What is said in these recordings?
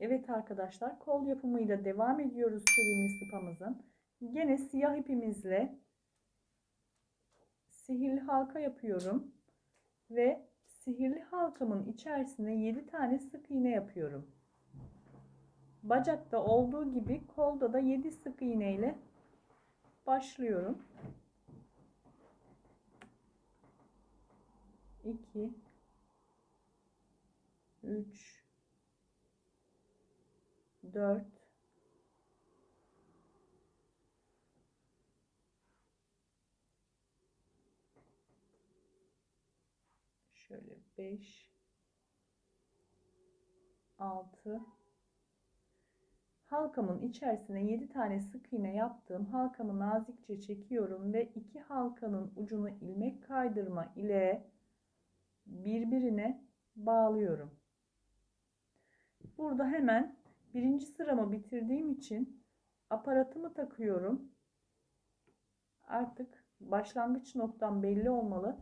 Evet arkadaşlar kol yapımıyla devam ediyoruz sevimli sıpamızın. Gene siyah ipimizle sihirli halka yapıyorum. Ve sihirli halkamın içerisine 7 tane sık iğne yapıyorum. Bacakta olduğu gibi kolda da 7 sık iğne ile başlıyorum. 2 3 4 şöyle 5 6 halkamın içerisine 7 tane sık iğne yaptım. Halkamı nazikçe çekiyorum ve iki halkanın ucunu ilmek kaydırma ile birbirine bağlıyorum. Burada hemen birinci sıramı bitirdiğim için aparatımı takıyorum. Artık başlangıç noktam belli olmalı.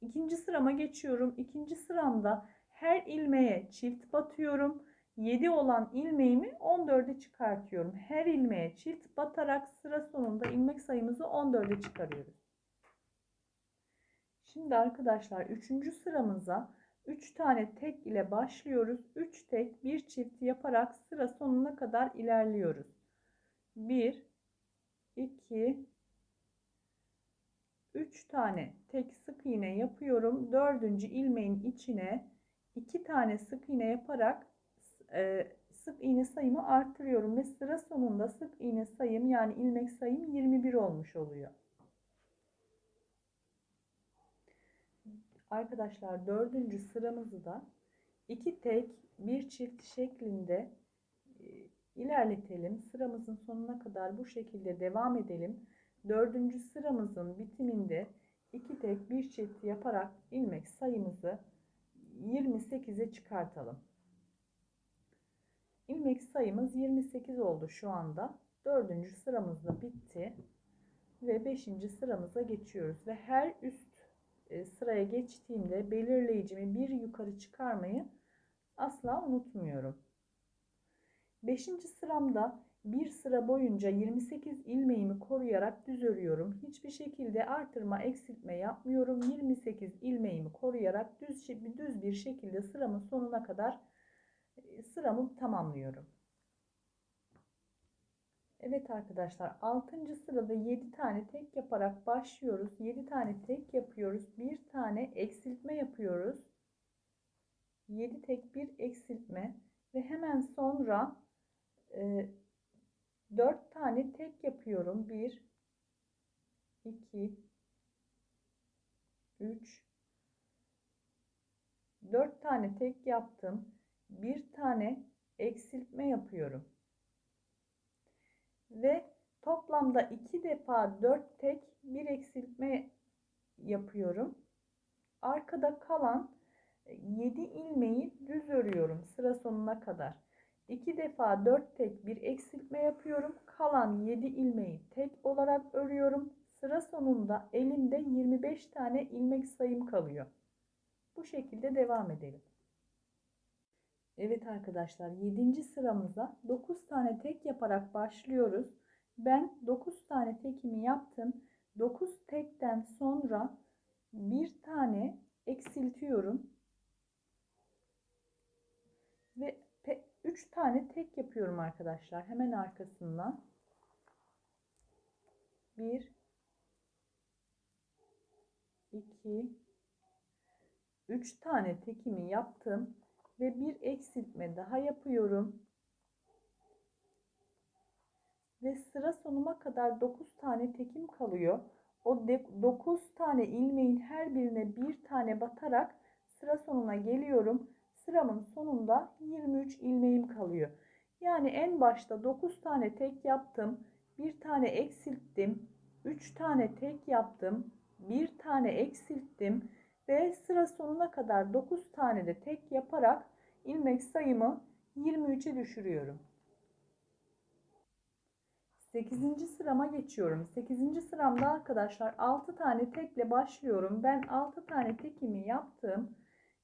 İkinci sırama geçiyorum. İkinci sıramda her ilmeğe çift batıyorum. 7 olan ilmeğimi 14'e çıkartıyorum. Her ilmeğe çift batarak sıra sonunda ilmek sayımızı 14'e çıkarıyoruz. Şimdi arkadaşlar 3. sıramıza 3 tane tek ile başlıyoruz. 3 tek, 1 çift yaparak sıra sonuna kadar ilerliyoruz. 1 2 3 tane tek sık iğne yapıyorum. 4. ilmeğin içine 2 tane sık iğne yaparak e, sık iğne sayımı artırıyorum ve sıra sonunda sık iğne sayım yani ilmek sayım 21 olmuş oluyor. Arkadaşlar dördüncü sıramızı da iki tek bir çift şeklinde e, ilerletelim. Sıramızın sonuna kadar bu şekilde devam edelim. Dördüncü sıramızın bitiminde iki tek bir çift yaparak ilmek sayımızı 28'e çıkartalım. İlmek sayımız 28 oldu şu anda. Dördüncü sıramız da bitti. Ve beşinci sıramıza geçiyoruz. Ve her üst sıraya geçtiğimde belirleyicimi bir yukarı çıkarmayı asla unutmuyorum. Beşinci sıramda bir sıra boyunca 28 ilmeğimi koruyarak düz örüyorum. Hiçbir şekilde artırma eksiltme yapmıyorum. 28 ilmeğimi koruyarak düz, düz bir şekilde sıramın sonuna kadar e, sıramı tamamlıyorum. Evet arkadaşlar 6. sırada 7 tane tek yaparak başlıyoruz. 7 tane tek yapıyoruz. 1 tane eksiltme yapıyoruz. 7 tek 1 eksiltme ve hemen sonra e, 4 tane tek yapıyorum. 1 2 3 4 tane tek yaptım. 1 tane eksiltme yapıyorum ve toplamda iki defa 4 tek bir eksiltme yapıyorum. Arkada kalan 7 ilmeği düz örüyorum sıra sonuna kadar. 2 defa 4 tek bir eksiltme yapıyorum. Kalan 7 ilmeği tek olarak örüyorum. Sıra sonunda elimde 25 tane ilmek sayım kalıyor. Bu şekilde devam edelim. Evet arkadaşlar 7. sıramıza 9 tane tek yaparak başlıyoruz. Ben 9 tane tekimi yaptım. 9 tekten sonra bir tane eksiltiyorum. Ve 3 tane tek yapıyorum arkadaşlar. Hemen arkasından. 1 2 3 tane tekimi yaptım ve bir eksiltme daha yapıyorum. Ve sıra sonuma kadar 9 tane tekim kalıyor. O 9 tane ilmeğin her birine bir tane batarak sıra sonuna geliyorum. Sıramın sonunda 23 ilmeğim kalıyor. Yani en başta 9 tane tek yaptım. Bir tane eksilttim. 3 tane tek yaptım. Bir tane eksilttim ve sıra sonuna kadar 9 tane de tek yaparak ilmek sayımı 23'e düşürüyorum. 8. sırama geçiyorum. 8. sıramda arkadaşlar 6 tane tekle başlıyorum. Ben 6 tane tekimi yaptım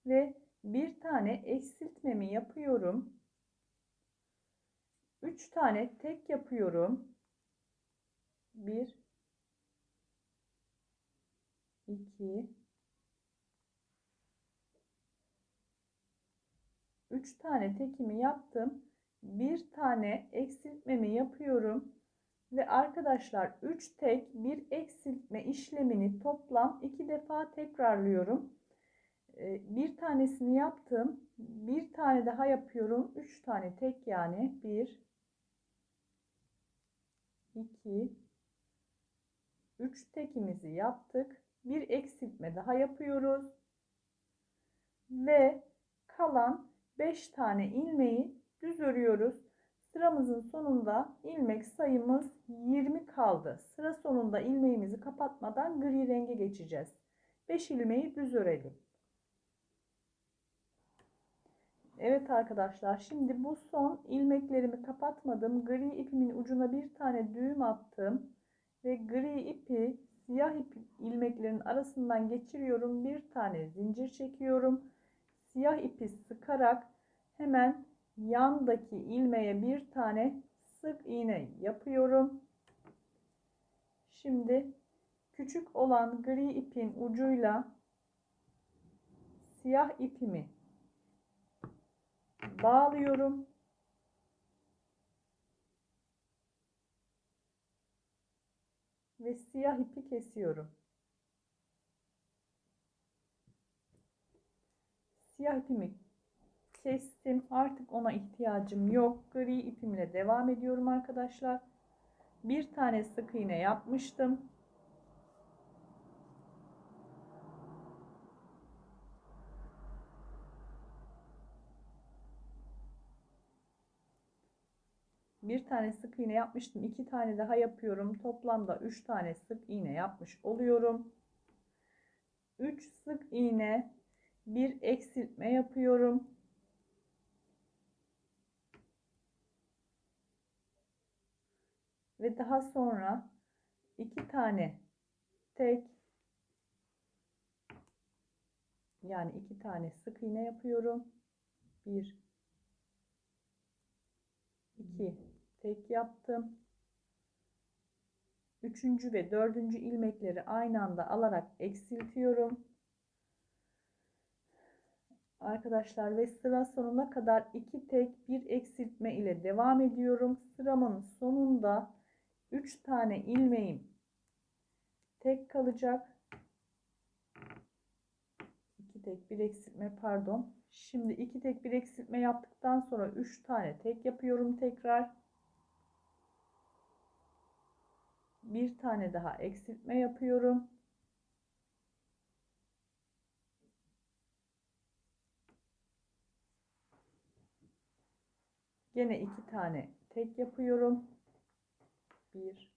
ve bir tane eksiltmemi yapıyorum. 3 tane tek yapıyorum. 1 2 3 tane tekimi yaptım. Bir tane eksiltmemi yapıyorum. Ve arkadaşlar 3 tek bir eksiltme işlemini toplam 2 defa tekrarlıyorum. Ee, bir tanesini yaptım. Bir tane daha yapıyorum. 3 tane tek yani. 1 2 3 tekimizi yaptık. Bir eksiltme daha yapıyoruz. Ve kalan 5 tane ilmeği düz örüyoruz. Sıramızın sonunda ilmek sayımız 20 kaldı. Sıra sonunda ilmeğimizi kapatmadan gri renge geçeceğiz. 5 ilmeği düz örelim. Evet arkadaşlar şimdi bu son ilmeklerimi kapatmadım. Gri ipimin ucuna bir tane düğüm attım. Ve gri ipi siyah ip ilmeklerin arasından geçiriyorum. Bir tane zincir çekiyorum. Siyah ipi sıkarak hemen yandaki ilmeğe bir tane sık iğne yapıyorum. Şimdi küçük olan gri ipin ucuyla siyah ipimi bağlıyorum. Ve siyah ipi kesiyorum. Siyah ipimi kestim. Artık ona ihtiyacım yok. Gri ipimle devam ediyorum arkadaşlar. Bir tane sık iğne yapmıştım. Bir tane sık iğne yapmıştım. iki tane daha yapıyorum. Toplamda üç tane sık iğne yapmış oluyorum. Üç sık iğne bir eksiltme yapıyorum. Ve daha sonra iki tane tek yani iki tane sık iğne yapıyorum. Bir, iki tek yaptım. Üçüncü ve dördüncü ilmekleri aynı anda alarak eksiltiyorum. Arkadaşlar ve sıra sonuna kadar iki tek bir eksiltme ile devam ediyorum. Sıramın sonunda 3 tane ilmeğim tek kalacak. 2 tek bir eksiltme pardon. Şimdi 2 tek bir eksiltme yaptıktan sonra 3 tane tek yapıyorum tekrar. Bir tane daha eksiltme yapıyorum. Gene iki tane tek yapıyorum. Bir,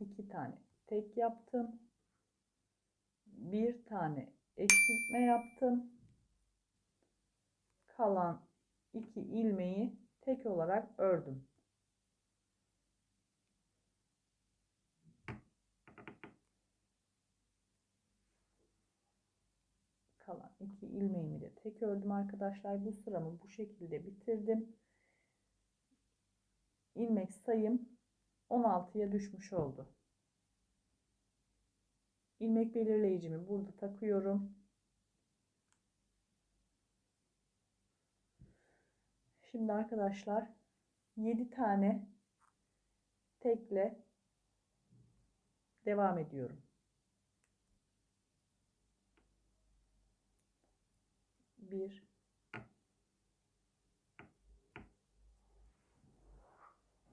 iki tane tek yaptım. Bir tane eksiltme yaptım. Kalan iki ilmeği tek olarak ördüm. kalan iki ilmeğimi de tek ördüm arkadaşlar. Bu sıramı bu şekilde bitirdim. İlmek sayım 16'ya düşmüş oldu. İlmek belirleyicimi burada takıyorum. Şimdi arkadaşlar 7 tane tekle devam ediyorum. 1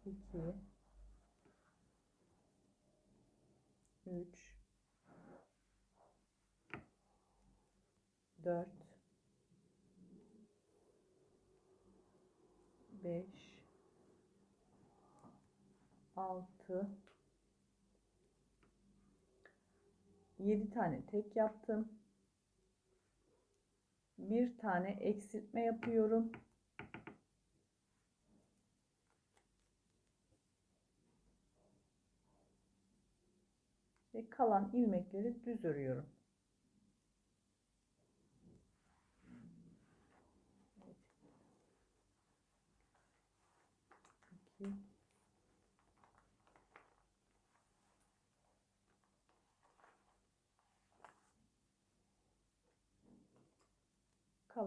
2 3 4 5 6 7 tane tek yaptım bir tane eksiltme yapıyorum. Ve kalan ilmekleri düz örüyorum. 2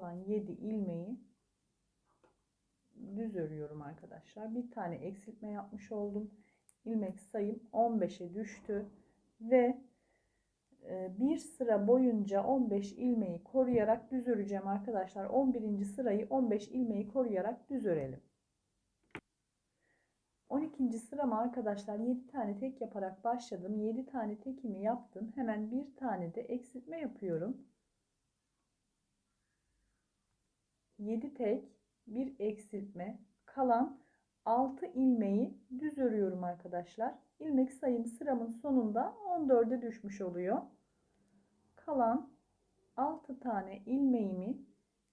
kalan 7 ilmeği düz örüyorum arkadaşlar. Bir tane eksiltme yapmış oldum. İlmek sayım 15'e düştü ve e, bir sıra boyunca 15 ilmeği koruyarak düz öreceğim arkadaşlar. 11. sırayı 15 ilmeği koruyarak düz örelim. 12. sırama arkadaşlar 7 tane tek yaparak başladım. 7 tane tekimi yaptım. Hemen bir tane de eksiltme yapıyorum. 7 tek, bir eksiltme, kalan 6 ilmeği düz örüyorum arkadaşlar. İlmek sayım sıramın sonunda 14'e düşmüş oluyor. Kalan 6 tane ilmeğimi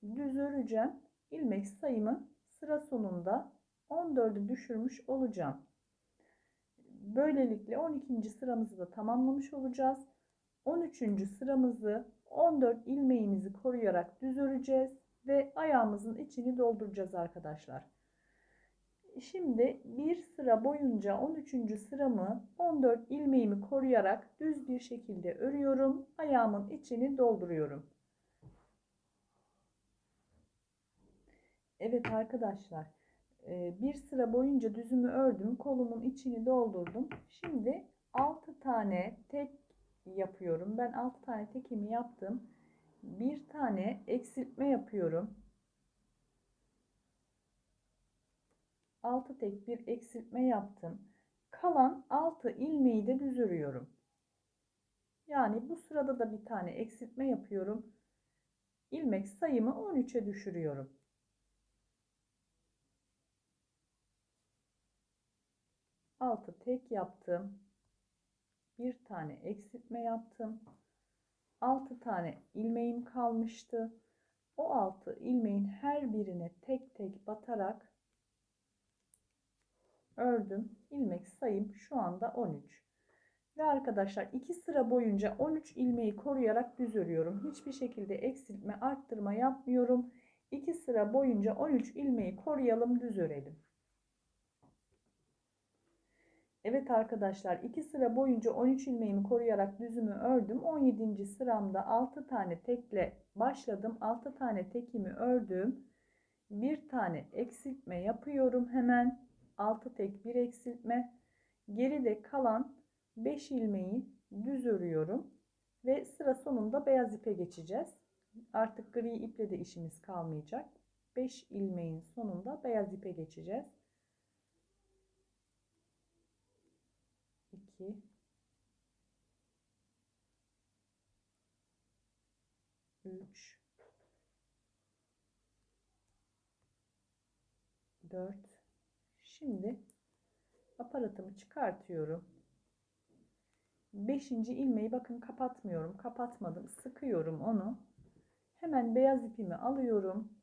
düz öreceğim. İlmek sayımı sıra sonunda 14'e düşürmüş olacağım. Böylelikle 12. sıramızı da tamamlamış olacağız. 13. sıramızı 14 ilmeğimizi koruyarak düz öreceğiz ve ayağımızın içini dolduracağız arkadaşlar. Şimdi bir sıra boyunca 13. sıramı 14 ilmeğimi koruyarak düz bir şekilde örüyorum. Ayağımın içini dolduruyorum. Evet arkadaşlar e, bir sıra boyunca düzümü ördüm. Kolumun içini doldurdum. Şimdi 6 tane tek yapıyorum. Ben 6 tane tekimi yaptım bir tane eksiltme yapıyorum. 6 tek bir eksiltme yaptım. Kalan 6 ilmeği de düz örüyorum. Yani bu sırada da bir tane eksiltme yapıyorum. İlmek sayımı 13'e düşürüyorum. Altı tek yaptım. Bir tane eksiltme yaptım. 6 tane ilmeğim kalmıştı. O 6 ilmeğin her birine tek tek batarak ördüm. İlmek sayım şu anda 13. Ve arkadaşlar 2 sıra boyunca 13 ilmeği koruyarak düz örüyorum. Hiçbir şekilde eksiltme, arttırma yapmıyorum. 2 sıra boyunca 13 ilmeği koruyalım, düz örelim. Evet arkadaşlar 2 sıra boyunca 13 ilmeğimi koruyarak düzümü ördüm. 17. sıramda 6 tane tekle başladım. 6 tane tekimi ördüm. Bir tane eksiltme yapıyorum hemen. 6 tek bir eksiltme. Geride kalan 5 ilmeği düz örüyorum. Ve sıra sonunda beyaz ipe geçeceğiz. Artık gri iple de işimiz kalmayacak. 5 ilmeğin sonunda beyaz ipe geçeceğiz. 2 3 4 Şimdi aparatımı çıkartıyorum. 5. ilmeği bakın kapatmıyorum. Kapatmadım. Sıkıyorum onu. Hemen beyaz ipimi alıyorum.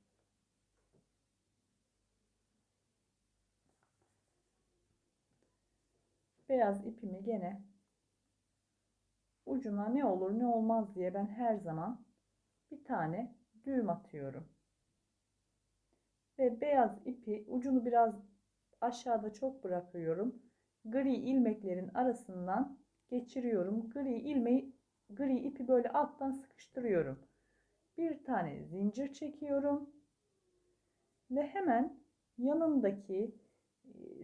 Beyaz ipimi gene ucuna ne olur ne olmaz diye ben her zaman bir tane düğüm atıyorum. Ve beyaz ipi ucunu biraz aşağıda çok bırakıyorum. Gri ilmeklerin arasından geçiriyorum. Gri ilmeği gri ipi böyle alttan sıkıştırıyorum. Bir tane zincir çekiyorum. Ve hemen yanındaki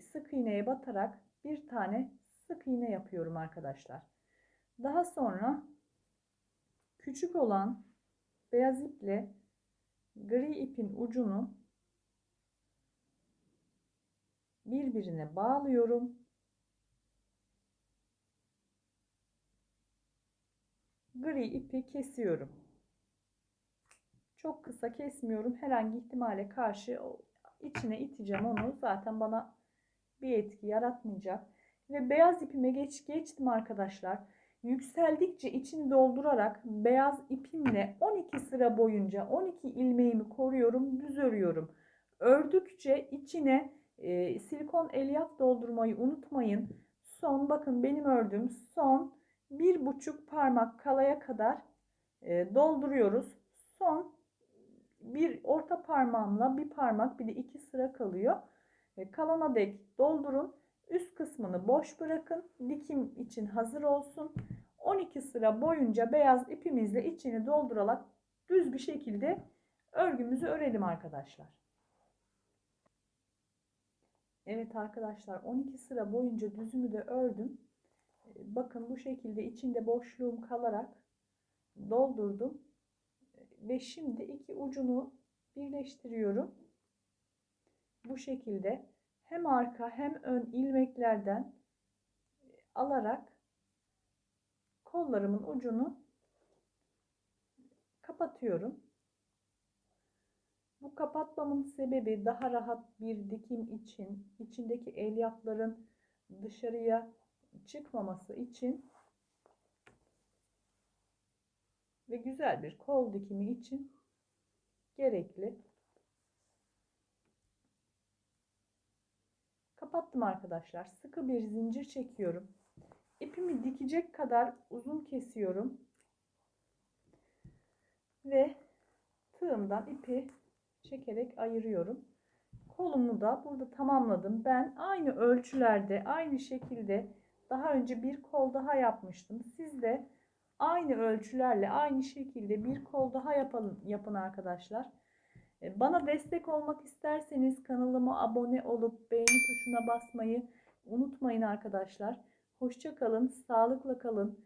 sık iğneye batarak bir tane sık iğne yapıyorum arkadaşlar. Daha sonra küçük olan beyaz iple gri ipin ucunu birbirine bağlıyorum. Gri ipi kesiyorum. Çok kısa kesmiyorum. Herhangi ihtimale karşı içine iteceğim onu. Zaten bana bir etki yaratmayacak. Ve beyaz ipime geç, geçtim arkadaşlar. Yükseldikçe içini doldurarak beyaz ipimle 12 sıra boyunca 12 ilmeğimi koruyorum, düz örüyorum. Ördükçe içine e, silikon elyaf doldurmayı unutmayın. Son bakın benim ördüğüm son bir buçuk parmak kalaya kadar e, dolduruyoruz. Son bir orta parmağımla bir parmak bir de iki sıra kalıyor. E, kalana dek doldurun. Üst kısmını boş bırakın. Dikim için hazır olsun. 12 sıra boyunca beyaz ipimizle içini doldurarak düz bir şekilde örgümüzü örelim arkadaşlar. Evet arkadaşlar 12 sıra boyunca düzümü de ördüm. Bakın bu şekilde içinde boşluğum kalarak doldurdum. Ve şimdi iki ucunu birleştiriyorum. Bu şekilde hem arka hem ön ilmeklerden alarak kollarımın ucunu kapatıyorum. Bu kapatmamın sebebi daha rahat bir dikim için, içindeki elyafların dışarıya çıkmaması için ve güzel bir kol dikimi için gerekli. Kapattım arkadaşlar. Sıkı bir zincir çekiyorum. İpimi dikecek kadar uzun kesiyorum. Ve tığımdan ipi çekerek ayırıyorum. Kolumu da burada tamamladım. Ben aynı ölçülerde, aynı şekilde daha önce bir kol daha yapmıştım. Siz de aynı ölçülerle, aynı şekilde bir kol daha yapalım, yapın arkadaşlar. Bana destek olmak isterseniz kanalıma abone olup beğeni tuşuna basmayı unutmayın arkadaşlar. Hoşça kalın, sağlıkla kalın.